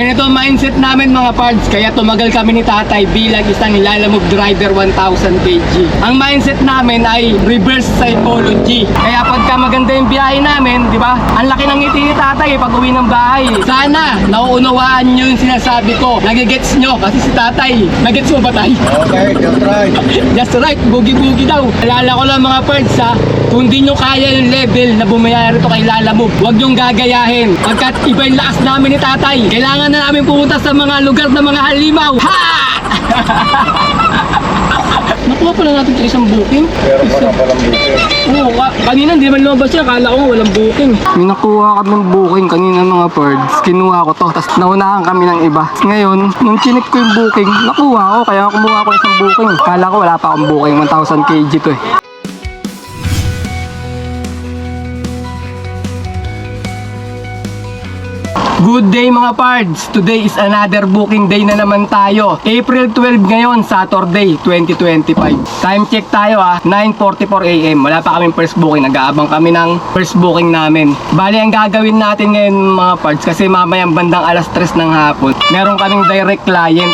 Ganito ang mindset namin mga pards, kaya tumagal kami ni tatay bilang isang lalamove driver 1,000 kg. Ang mindset namin ay reverse psychology. Kaya pagka maganda yung biyahe namin, di ba? Ang laki ng ngiti ni tatay pag uwi ng bahay. Sana, nauunawaan nyo yung sinasabi ko. Nagigets nyo kasi si tatay. Nagets mo ba tay? Okay, just right. Just right, boogie-boogie daw. Alala ko lang mga parts ha, kung di nyo kaya yung level na bumayari rito kay Lala Move, huwag nyong gagayahin. Pagkat iba yung lakas namin ni tatay, kailangan na namin pumunta sa mga lugar na mga halimaw. Ha! Nakuha pala natin ito isang booking. Meron ka na palang booking. Oo, ka- kanina hindi man lumabas siya, kala ko nga walang booking. May nakuha kami ng booking kanina mga birds. Kinuha ko to, tapos naunahan kami ng iba. Ngayon, nung chinik ko yung booking, nakuha ko, kaya kumuha ko isang booking. Kala ko wala pa akong booking, 1,000 kg to eh. Good day mga pards! Today is another booking day na naman tayo. April 12 ngayon, Saturday, 2025. Time check tayo ah, 9.44am. Wala pa kaming first booking. Nag-aabang kami ng first booking namin. Bali, ang gagawin natin ngayon mga pards, kasi mamayang bandang alas 3 ng hapon, meron kaming direct client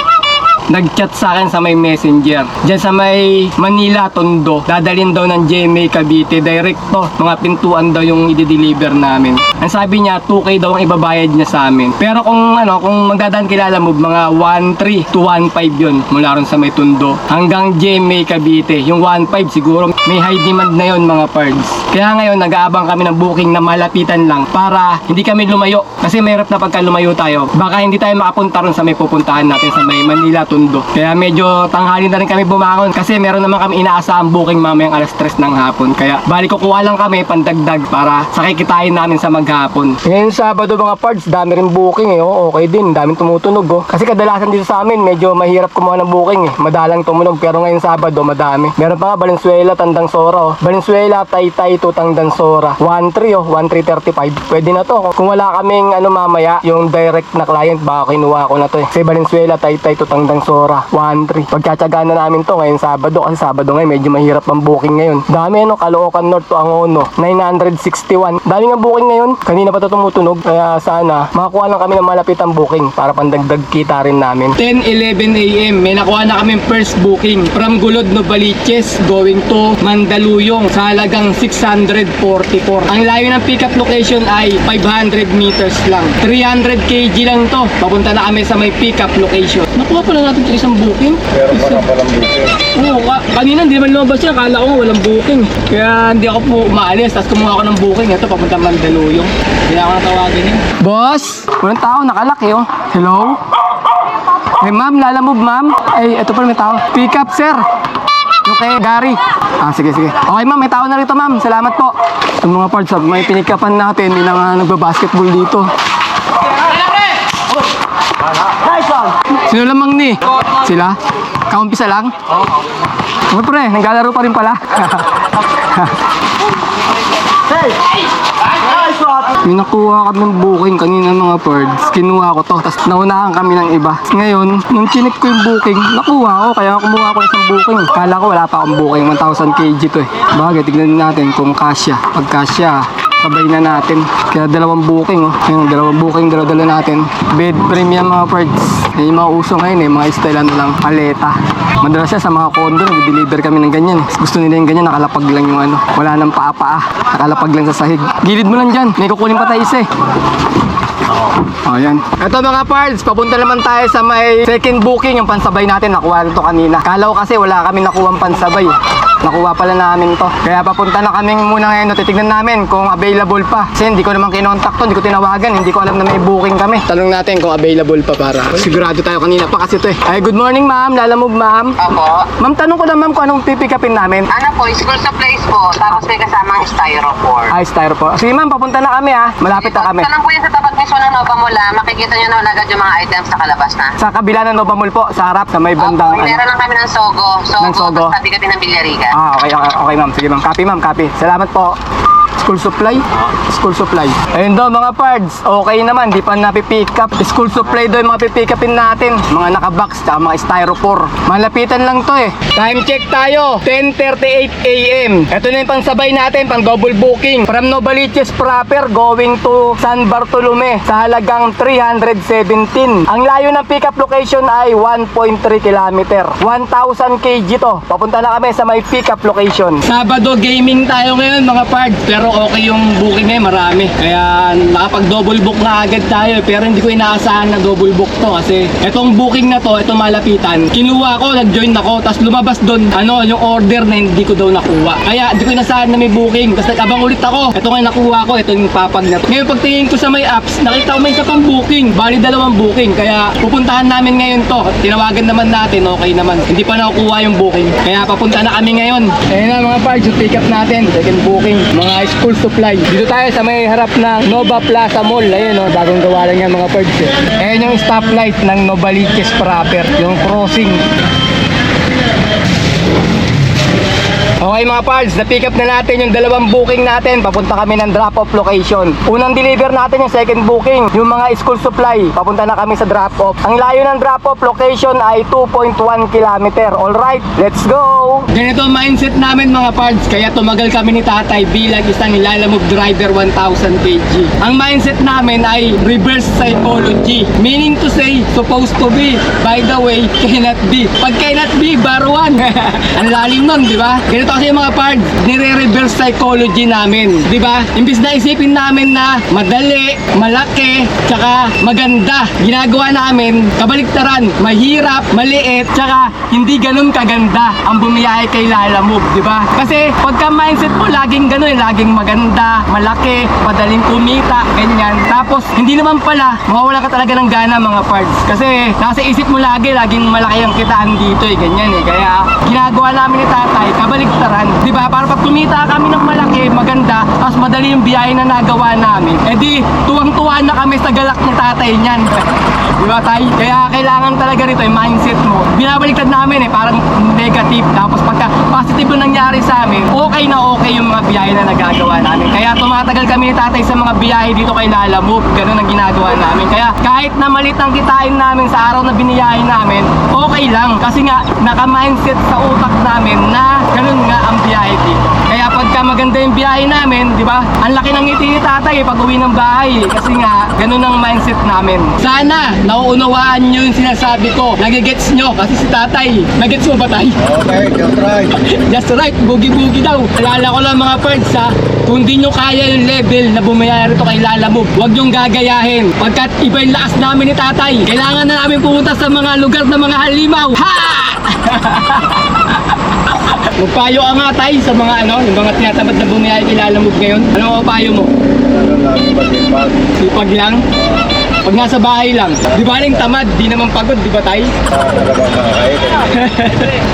nag-chat sa akin sa may messenger. Diyan sa may Manila, Tondo. Dadalhin daw ng GMA Cavite. Direct to. Mga pintuan daw yung i-deliver namin. Ang sabi niya, 2K daw ang ibabayad niya sa amin. Pero kung ano, kung magdadaan kilala mo, mga 1.3 to 1.5 yun mula ron sa may Tondo. Hanggang GMA Cavite. Yung 1.5 siguro may high demand na yun mga pards. Kaya ngayon, nag-aabang kami ng booking na malapitan lang para hindi kami lumayo. Kasi mahirap na pagka lumayo tayo. Baka hindi tayo makapunta ron sa may pupuntahan natin sa may Manila, Tondo. Kaya medyo tanghali na rin kami bumangon kasi meron naman kami inaasahang booking mamayang alas 3 ng hapon. Kaya bali kukuha lang kami pandagdag para sakay kitain namin sa maghapon. Ngayon Sabado mga parts, dami rin booking eh. Oh, okay din, daming tumutunog oh. Kasi kadalasan dito sa amin, medyo mahirap kumuha ng booking eh. Madalang tumunog pero ngayon Sabado, madami. Meron pa nga Valenzuela, Tandang Sora oh. Valenzuela, Taytay, Tutang Dansora. 1.3 oh, 1.335. Pwede na to. Kung wala kaming ano mamaya, yung direct na client, baka kinuha ko na to eh. Kasi Valenzuela, Taytay, Tutang Dansora. 1.3. Pagtsatsagaan na namin to ngayon Sabado. Kasi Sabado ngayon, medyo mahirap ang booking ngayon. Dami ano, Caloocan North to Angono. 961. Dami nga booking ngayon. Kanina pa to tumutunog. Kaya sana, makakuha lang kami ng malapit ang booking para pandagdag kita rin namin. 10.11 a.m. May nakuha na kami first booking from Gulod Novaliches going to Mandaluyong sa halagang 644. Ang layo ng pickup location ay 500 meters lang. 300 kg lang to. Papunta na kami sa may pickup location. Nakuha pala natin ito isang booking. Meron ka na palang booking. Oo, ka- kanina hindi man lumabas siya. Kala ko nga walang booking. Kaya hindi ako po umaalis. Tapos kumuha ako ng booking. Ito, papunta Mandaluyong. Kaya ako natawagin yun. Boss! Walang tao, nakalaki oh. Hello? Hey ma'am, lalamove ma'am. Ay, ito pala may tao. Pick up sir. Yung kay Gary. Ah, sige, sige. Okay ma'am, may tao na rito ma'am. Salamat po. Itong mga parts, ah, may pinikapan natin. Hindi na nga nagbabasketball dito. Sino lamang ni? Sila? Kaumpisa lang? Oo. pre, naglalaro pa rin pala. May nakuha kami ng booking kanina mga birds. Kinuha ko to, tapos naunahan kami ng iba. Ngayon, nung chinik ko yung booking, nakuha ko, kaya kumuha ko isang booking. Kala ko wala pa akong booking, 1,000 kg to eh. Bagay, tignan natin kung kasya. Pag kasya, sabay na natin. Kaya dalawang booking oh. Yung dalawang booking, dala-dala natin. Bed premium mga. Yan yung mga uso ngayon eh, mga style ano lang, paleta. Madalas siya sa mga condo, nag-deliver kami ng ganyan. eh. Gusto nila yung ganyan, nakalapag lang yung ano. Wala nang paa-paa, nakalapag lang sa sahig. Gilid mo lang dyan, may kukunin pa tayo isa eh. Oh, yan. Ito mga parts, papunta naman tayo sa may second booking, yung pansabay natin, nakuha ito kanina. Kala ko kasi wala kami nakuha pansabay. Nakuha pala namin to. Kaya papunta na kami muna ngayon, titignan namin kung available pa. Kasi hindi ko naman kinontak to, hindi ko tinawagan, hindi ko alam na may booking kami. Tanong natin kung available pa para. Sigurado tayo kanina pa kasi to eh. Ay, good morning ma'am, lalamove ma'am. Opo. Ma'am, tanong ko lang ma'am kung anong pipikapin namin. Ano po, school supplies po, tapos may kasamang styrofoam. Ay, styrofoam. Sige ma'am, papunta na kami ha. Malapit na kami. Tanong po yan sa tapat mismo ng Nova Mula, makikita nyo na agad yung mga items na kalabas na. Sa kabila ng Nova Mall po, sa harap, sa may bandang Opo, ano. meron lang kami ng Sogo. Sogo, Ng Sogo. tapos tabi kami ng Bilyariga. Ah, okay, okay, okay ma'am. Sige ma'am, copy ma'am, copy. Salamat po. School supply? School supply. Ayun daw mga parts. Okay naman, di pa napipick up. School supply daw yung mga pipick upin natin. Mga nakabox, tsaka mga styrofour. Malapitan lang to eh. Time check tayo. 10.38 a.m. Ito na yung pangsabay natin, pang double booking. From Novaliches proper, going to San Bartolome sa halagang 317. Ang layo ng pick up location ay 1.3 kilometer. 1,000 kg to. Papunta na kami sa may pick up location. Sabado gaming tayo ngayon mga pards. Pero okay yung booking ngayon, marami. Kaya nakapag double book na agad tayo. Pero hindi ko inaasahan na double book to kasi itong booking na to, itong malapitan. Kinuha ko, nag-join ako, tapos lumabas doon, ano, yung order na hindi ko daw nakuha. Kaya hindi ko inaasahan na may booking. Tapos nag-abang ulit ako. Ito nga nakuha ko, ito yung papag na to. Ngayon pagtingin ko sa may apps, nakita ko may isa pang booking. Bali dalawang booking. Kaya pupuntahan namin ngayon to. Tinawagan naman natin, okay naman. Hindi pa nakukuha yung booking. Kaya papunta na kami ngayon. Ayun na mga parts, yung pick up natin. Second booking. Mga school supply. Dito tayo sa may harap ng Nova Plaza Mall. Ayun o, bagong gawa lang yan mga parts. Eh. Ayun yung stoplight ng Novaliches proper. Yung crossing. Okay mga pards, na-pick up na natin yung dalawang booking natin. Papunta kami ng drop-off location. Unang deliver natin yung second booking, yung mga school supply. Papunta na kami sa drop-off. Ang layo ng drop-off location ay 2.1 kilometer. Alright, let's go! Ganito ang mindset namin mga pards, kaya tumagal kami ni tatay bilang isang nilalamove driver 1,000 kg. Ang mindset namin ay reverse psychology. Meaning to say, supposed to be. By the way, cannot be. Pag cannot be, baruan. ang lalim nun, di ba? Ganito kasi mga pards, nire-reverse psychology namin. Di ba? Imbis na isipin namin na madali, malaki, tsaka maganda. Ginagawa namin, kabaliktaran, mahirap, maliit, tsaka hindi ganun kaganda ang bumiyahe kay Lala Move, di ba? Kasi pagka mindset mo laging ganun, laging maganda, malaki, madaling kumita, ganyan. Tapos hindi naman pala, mawawala ka talaga ng gana mga parts. Kasi nasa isip mo lagi, laging malaki ang kitaan dito eh, ganyan eh. Kaya ginagawa namin ni tatay, kabaliktaran. Di ba? Para pag kumita kami ng malaki, maganda, tapos madali yung biyahe na nagawa namin. Eh di, tuwang-tuwa na kami sa galak ng tatay niyan. Di ba tay? Kaya kailangan talaga rito yung mindset mo. Binabaliktad namin eh, parang negative. Tapos pagka positive yung nangyari sa amin, okay na okay yung mga biyahe na nagagawa namin. Kaya tumatagal kami ni tatay sa mga biyahe dito kay Lala Move. Ganun ang ginagawa namin. Kaya kahit na malit ang kitain namin sa araw na biniyahe namin, okay lang. Kasi nga, naka-mindset sa utak namin na ganun nga ang biyahe dito. Kaya pagka maganda yung biyahe namin, di ba? Ang laki ng ngiti ni tatay eh, pag uwi ng bahay. Kasi nga, ganun ang mindset namin. Sana, nauunawaan nyo yung sinasabi ko. Nagigets nyo, kasi si tatay, nagets mo ba tay? Okay, just right. Just right, boogie-boogie daw. Alala ko lang mga parts ha, kung di nyo kaya yung level na bumayari rito kay Lala Move, huwag nyong gagayahin. Pagkat iba yung lakas namin ni tatay, kailangan na namin pumunta sa mga lugar na mga halimaw. Ha! Magpayo ka nga tay sa mga ano, yung mga tinatamad na Lala Move ngayon. Ano ang payo mo? Ano lagi matipag? Sipag lang? Pag nasa bahay lang. Di ba rin tamad, di naman pagod, di ba tay?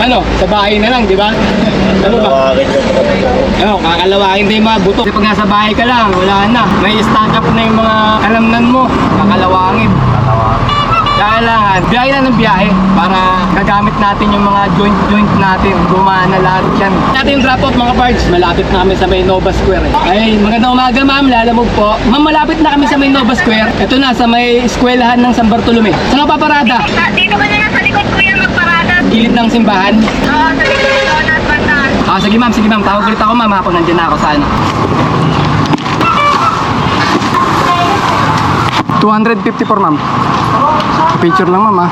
Ano, sa bahay na lang, di ba? Ano ba? Ano, kakalawakin din yung mga buto. Pag nasa bahay ka lang, wala na. May stock up na yung mga alamnan mo. Kakalawangin. Kailangan, biyahe na ng biyahe para gagamit natin yung mga joint-joint natin. Gumana lahat yan. Natin yung drop-off mga parts. Malapit na kami sa may Nova Square. Eh. Ay, magandang umaga ma'am. Lalamog po. Ma'am, malapit na kami sa may Nova Square. Ito na, sa may eskwelahan ng San Bartolome. Saan ka paparada? Ah, dito ka na lang sa likod kuya magparada. Gilid ng simbahan. Oo, sa likod ng donut bandaan. Ah, sige ma'am, sige ma'am. Tawag ulit ako ma'am. Ako nandiyan na ako sa ano. 254 ma'am. Picture lang ma'am ah.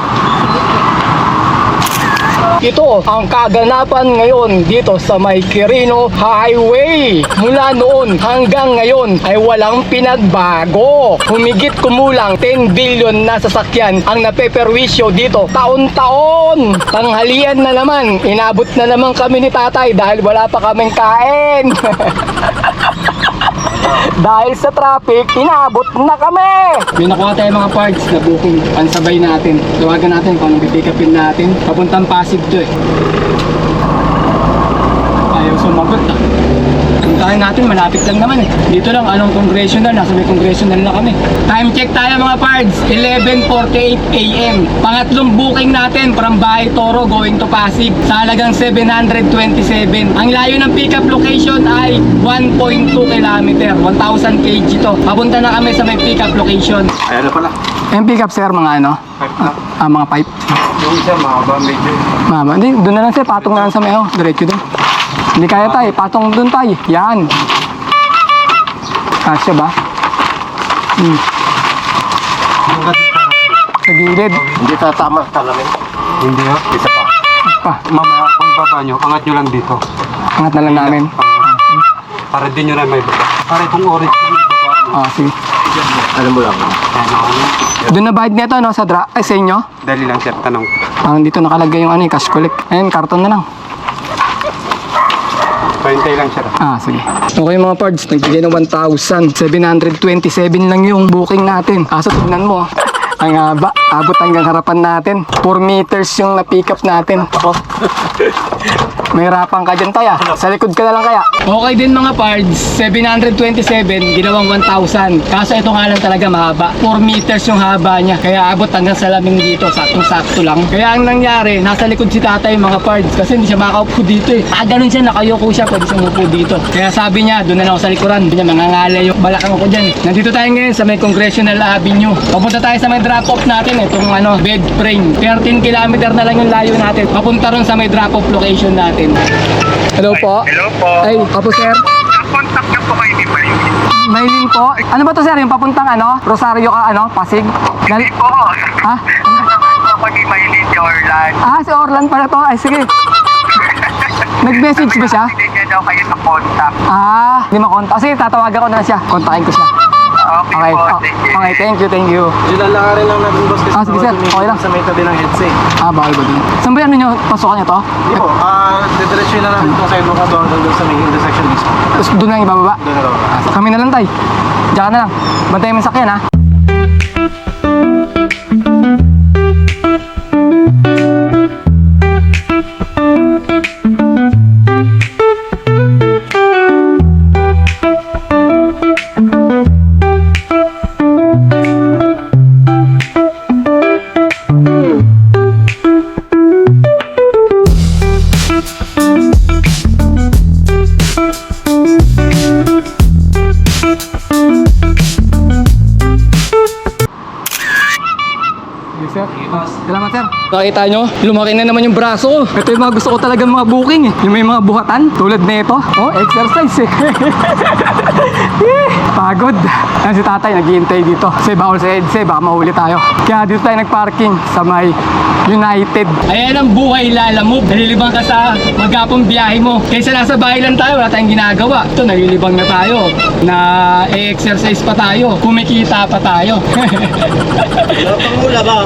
Ito ang kaganapan ngayon dito sa may Quirino Highway. Mula noon hanggang ngayon ay walang pinagbago. Humigit kumulang 10 billion na sasakyan ang napeperwisyo dito taon-taon. Tanghalian na naman, inabot na naman kami ni tatay dahil wala pa kaming kain. Dahil sa traffic, inabot na kami! May nakuha tayo mga parts na booking. Pansabay natin. Tawagan natin kung anong pipick upin natin. Papuntang Pasig to eh. Ayaw sumagot ah. Puntahan natin, malapit lang naman eh. Dito lang, anong congressional, nasa may congressional na kami. Time check tayo mga pards, 11.48 a.m. Pangatlong booking natin from Bahay Toro going to Pasig sa halagang 727. Ang layo ng pickup location ay 1.2 km, 1,000 kg to. Papunta na kami sa may pickup location. Ayan na pala. Yung pickup sir, mga ano? Ah, mga pipe. Yung isa, mahaba medyo. Mama, hindi, doon na lang sir, patong na lang sa may, oh, diretso doon. Hindi kaya tayo, patong doon tayo. Yan. Kasya ba? Hmm. Sa gilid. Hindi tatama talamin. Hindi ha? Isa pa. Pa, Mamaya kung ibaba nyo, angat nyo lang dito. angat na lang namin. Para din nyo na may baba. Para itong orange yung ibaba nyo. Ah, sige. Ano mo lang? Doon na bayad nito, no, sa dra, ay, sa inyo? Dali lang sir, tanong. Parang dito nakalagay yung ano, yung cash collect. Ayun, karton na lang. Pahintay lang sir. Ah, sige. Okay mga pards, nagbigay ng 1,000. 727 lang yung booking natin. Kaso tignan mo, ang haba. Abot hanggang harapan natin. 4 meters yung na-pick up natin. Ako. May harapan ka dyan, Taya. Sa likod ka na lang kaya. Okay din mga pards. 727, ginawang 1,000. Kaso ito nga lang talaga mahaba. 4 meters yung haba niya. Kaya abot hanggang sa laming dito. Saktong-sakto lang. Kaya ang nangyari, nasa likod si tatay mga pards. Kasi hindi siya makaupo dito eh. Ah, ganun siya. Nakayoko siya. Pwede siya umupo dito. Kaya sabi niya, doon na lang ako sa likuran. Hindi niya mangangalay yung balakang ko dyan. Nandito tayo ngayon sa may Congressional Avenue. Papunta tayo sa may drop-off natin. Itong ano, bed frame. 13 kilometer na lang yung layo natin. Papunta ron sa may drop-off location natin. Hello po. Hello po. Ay, apo sir. Nakontak niyo po kayo ni Maylin. Maylin po. Ano ba to sir? Yung papuntang ano? Rosario ka ano? Pasig? Gal Hindi po. ha? Ako ni Maylin Jordan. Ah, si Orlan pala to. Ay, sige. Nag-message ba siya? Hindi niya daw kayo na contact. Ah, hindi makontak. Sige, tatawagan ko na siya. Kontakin ko siya. Okay, Okay, po. oh, Thank you. okay, thank you, thank you. Nilalakarin lang natin boss kasi Ah, sige, sir. Okay lang. sa may tabi ng headset. Ah, bawal ba dun? Saan ba yung ano nyo? Pasokan nyo to? Hindi po, ah, didiretso na namin itong side mo ka doon doon sa may intersection mismo. Tapos doon lang ibababa? Doon na lang. Kami na lang tay. Diyan ka na lang. Bantayan mo yung sakyan ha. Nakita nyo, lumaki na naman yung braso ko. Ito yung mga gusto ko talaga mga booking eh. Yung may mga buhatan, tulad na ito. Oh, exercise eh. Eh, Pagod. Yan si tatay, naghihintay dito. Kasi bawal sa EDSA, baka mahuli tayo. Kaya dito tayo nagparking sa may United. Ayan ang buhay lalamove. Nalilibang ka sa magapong biyahe mo. Kaysa nasa bahay lang tayo, wala tayong ginagawa. Ito, nalilibang na tayo. Na exercise pa tayo. Kumikita pa tayo. Pangula ba?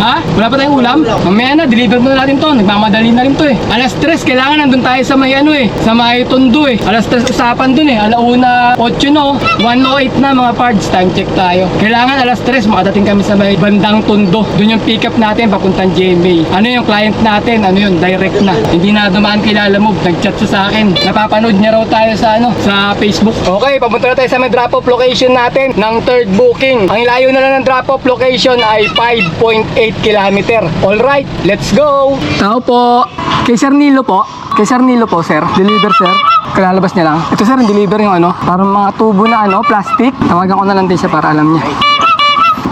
ha? Wala pa tayong ulam? Mamaya na, deliver na natin to. Nagmamadali na rin to eh. Alas 3, kailangan nandun tayo sa may ano eh. Sa may tondo eh. Alas 3 usapan dun eh. Alauna 8 no. 108 na mga parts. Time check tayo. Kailangan alas 3, makadating kami sa may bandang tondo. Doon yung pick up natin papuntang GMA. Ano yung client natin? Ano yun? Direct na. Hindi na dumaan kilala mo. Nag-chat siya sa akin. Napapanood niya raw tayo sa ano? Sa Facebook. Okay, papunta na tayo sa may drop-off location natin ng third booking. Ang layo na lang ng drop-off location ay 5.8 kilometer. Alright, let's go! Tao po. Kay Sir Nilo po. Kay Sir Nilo po, sir. Deliver, sir. Kalalabas niya lang. Ito, sir, yung deliver yung ano. Parang mga tubo na ano, plastic. Tawagan ko na lang din siya para alam niya.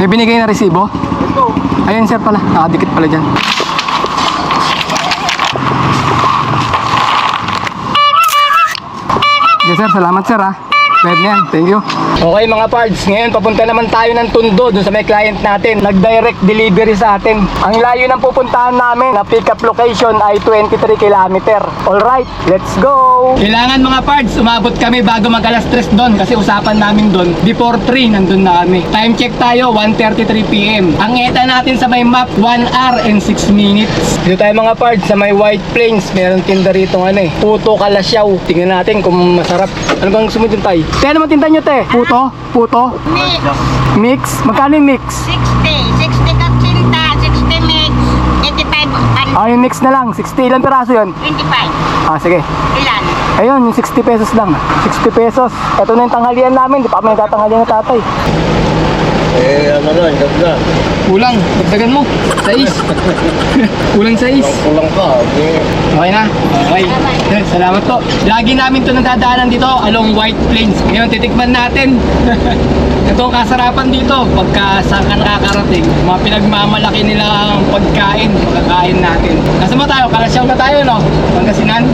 May binigay na resibo? Ayun, sir pala. Nakadikit pala dyan. Yes, sir. Salamat, sir, ha. Pwede na. Thank you. Okay, mga pards. Ngayon, papunta naman tayo ng Tondo dun sa may client natin. Nag-direct delivery sa atin. Ang layo ng pupuntahan namin na pick-up location ay 23 kilometer. Alright, let's go! Kailangan mga pards, umabot kami bago mag alas 3 doon kasi usapan namin doon. Before 3, nandun na kami. Time check tayo, 1.33pm. Ang ETA natin sa may map, 1 hour and 6 minutes. Dito tayo mga pards sa may White Plains. Meron tinda rito ano eh. Puto kalasyaw. Tingnan natin kung masarap. Ano bang dun tayo? Te, ano mo tinda nyo te? Puto? Puto? Mix, Mix? Magkano yung mix? 60. 60 katsinta, 60 mix, 85 an Ah, Okay, next na lang. 60 ilang piraso yun? 25. Ah, sige. Ilan? Ayun, yung 60 pesos lang. 60 pesos. Ito na yung tanghalian namin. Di pa kami nagtatanghalian ng tatay. Eh, ano na, hanggang na. Kulang. Dagdagan mo. Sais. Kulang sais. Kulang ka. Eh, Okay na? Okay. Salamat po. Lagi namin ito nadadaanan dito along White Plains. Ngayon, titikman natin. Ito ang kasarapan dito pagka saan ka nakakarating. Mga pinagmamalaki nilang pagkain, pagkakain natin. Nasa ba tayo? Kalasyaw na tayo, no? Pangasinan?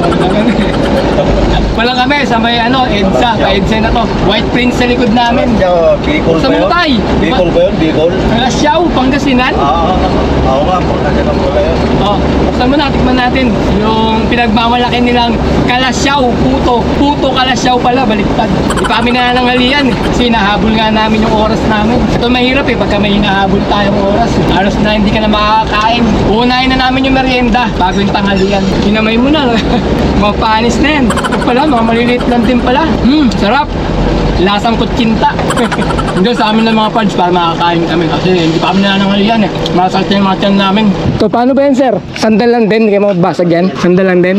Wala kami sa may ano, EDSA. Pa EDSA na to. White Plains sa likod namin. Bicol Sa ba yun? Mutay. Bicol ba yun? Bicol? Kalasyaw, Pangasinan. Ah, ako nga, pagkakit ang pala yun. Oh, buksan mo na, tikman natin. Yung pinagmamalaki nilang kalasyaw, puto. Puto kalasyaw pala, baliktad. Di pa kami nananangalian eh. Kasi nahabol nga namin yung oras namin. Ito mahirap eh, pagka may hinahabol tayong oras. Halos na hindi ka na makakain. Uunahin na namin yung merienda bago yung tanghalian. Hinamay mo na. mga panis na yan. Ito pala, mga maliliit lang din pala. Hmm, sarap. Lasang kutsinta. Hanggang sa amin ng mga pads para makakain kami kasi hindi pa kami nanangalian eh. Masakit na yung mga tiyan namin. So paano ba yan sir? Sandal lang din, hindi kayo mabasag yan? Sandal lang din?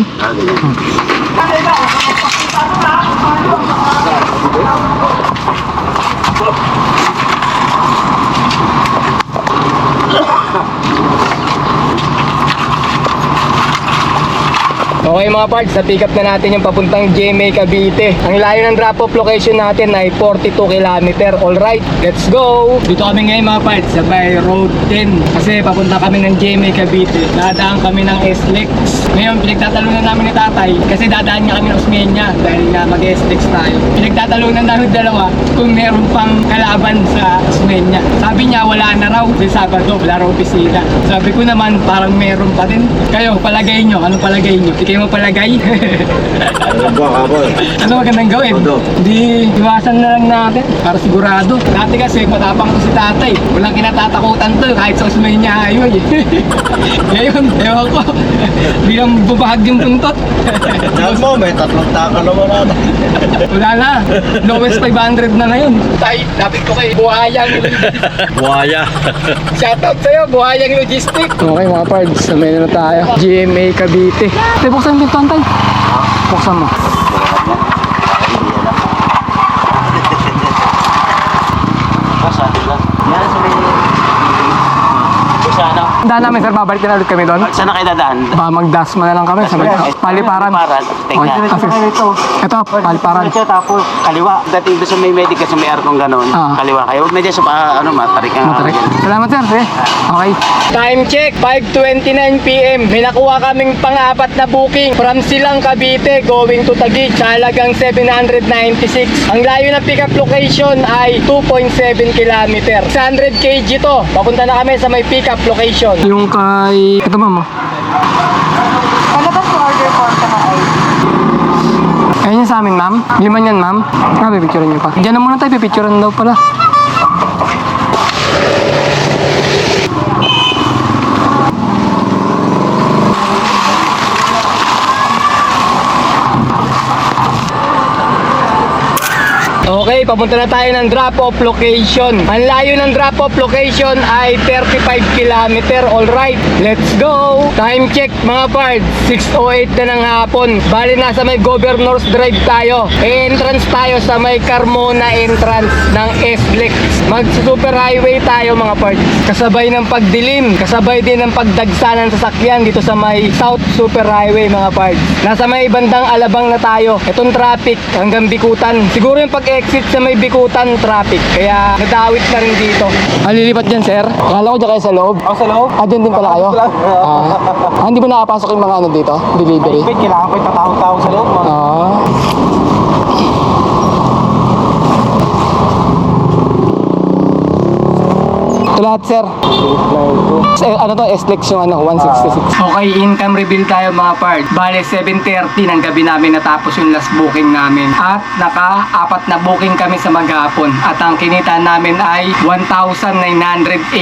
Okay mga parts, na-pick up na natin yung papuntang GMA Cavite. Ang layo ng drop-off location natin ay 42 km. Alright, let's go! Dito kami ngayon mga parts, sa by Road 10. Kasi papunta kami ng GMA Cavite. Dadaan kami ng SLEX. Ngayon, pinagtatalunan namin ni tatay kasi dadaan niya kami ng Osmeña dahil nga mag-SLEX tayo. Pinagtatalunan namin dalawa kung meron pang kalaban sa Osmeña. Sabi niya wala na raw sa Sabado, wala raw opisina. Sabi ko naman parang meron pa din. Kayo, palagay nyo, ano palagay nyo? Hindi mapalagay? Ano ba boy? ano magandang gawin? Todo. Di iwasan na lang natin para sigurado. Dati kasi matapang to si tatay. Walang kinatatakutan to kahit sa usmay niya ayoy. Ngayon, ewan ko. Biglang bubahag yung buntot. Saan mo, may tatlong taka naman natin. Wala na. Lowest 500 na ngayon. Tay, lapit ko kay Buhayang. Buhaya. Shoutout sa'yo, Buhayang Logistic. Okay mga pards, may na tayo. GMA Cavite. Mo yung pintuan, tay. Buksan mo. Yan, sa may... Sa ano? Daan namin sir, babalik na ulit kami doon. Saan na kayo dadaan? Ba magdasma na lang kami sa may paliparan. Paliparan. Teka. Okay, ah, sige. Ito, paliparan. Ito, tapos kaliwa. Dating doon sa may medical, sa may arkong ganon. Ah. Kaliwa kayo. Huwag na dyan sa pa, ano, matarik ang Matarik. Salamat sir. Sige. Okay. Time check, 5.29pm. May nakuha kaming pang-apat na booking from Silang Cavite going to Taguig sa halagang 796. Ang layo ng pickup location ay 2.7 km. 600 kg to. Papunta na kami sa may pickup location. Yung kay... Ito ma'am. Ano ba si order po sa mga ID? Ayun yung sa amin ma'am. Lima yan ma'am. Ah, pipicturean niyo pa. Diyan na muna tayo, pipicturean daw pala. Okay, papunta na tayo ng drop-off location. Ang layo ng drop-off location ay 35 km. Alright, let's go! Time check mga parts, 6.08 na ng hapon. Bali nasa may Governor's Drive tayo. Entrance tayo sa may Carmona entrance ng SLEX. Mag super highway tayo mga parts. Kasabay ng pagdilim, kasabay din ng pagdagsa ng sasakyan dito sa may South Super Highway mga parts. Nasa may bandang Alabang na tayo. Itong traffic hanggang Bikutan. Siguro yung pag-exit sa may Bikutan traffic. Kaya nadawit na rin dito. Ah, lilipat dyan, sir? Akala ko dyan kayo sa loob. Ako sa loob. Ah, dyan din pala kayo? Ah, ah, hindi ba nakapasok yung mga ano dito? Delivery? Wait, kailangan ko yung tatawag-tawag sa loob. mga- Ah. Ito lahat, sir. Ano to, S-Lex yung ano, 166. Okay, income reveal tayo mga part. Bale, 7.30 ng gabi namin natapos yung last booking namin. At naka-apat na booking kami sa maghapon. At ang kinita namin ay 1,987.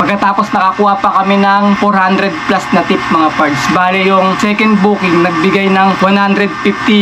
Pagkatapos nakakuha pa kami ng 400 plus na tip mga parts. Bale, yung second booking nagbigay ng 156,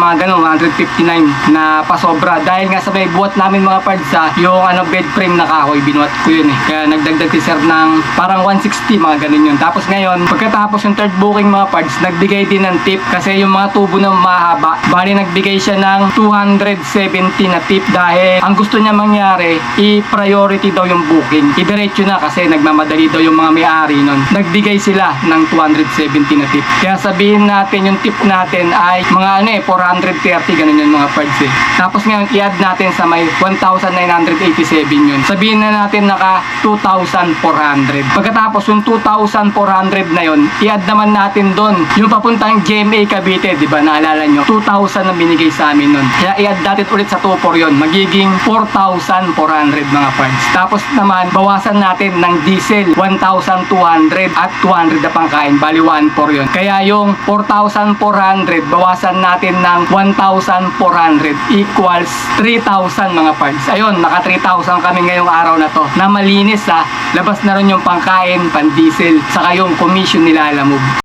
mga ganun, 159 na pasobra. Dahil nga sa may buhat namin mga parts sa yung ano bed frame na kahoy binuhat ko yun eh. Kaya nagdagdag si sir ng parang 160, mga ganun yun. Tapos ngayon, pagkatapos yung third booking mga parts, nagbigay din ng tip kasi yung mga tubo na mahaba. Bali, nagbigay siya ng 270 na tip dahil ang gusto niya mangyari, i-priority daw yung booking. Idiretso na kasi nagmamadali daw yung mga may-ari nun. Nagbigay sila ng 270 na tip. Kaya sabihin natin yung tip natin ay mga ano eh, 430, ganun yung mga parts eh. Tapos ngayon, i-add natin sa may 1,987 yun. Sabihin na natin naka 2,400. Pagkatapos yung 2,400 na yun, i-add naman natin doon yung papuntang GMA Cavite, di ba? Naalala nyo? 2,000 na binigay sa amin nun. Kaya i-add natin ulit sa 2,4 yun. Magiging 4,400 mga parts. Tapos naman, bawasan natin ng diesel 1,200 at 200 na pangkain. Bali 1,4 yun. Kaya yung 4,400, bawasan natin ng 1,400 equals 3,000 mga parts. Ayun, naka 3,000 kami ngayong araw na to. Na malinis ha. Labas na rin yung pangkain, pan diesel, saka yung commission nila alamove.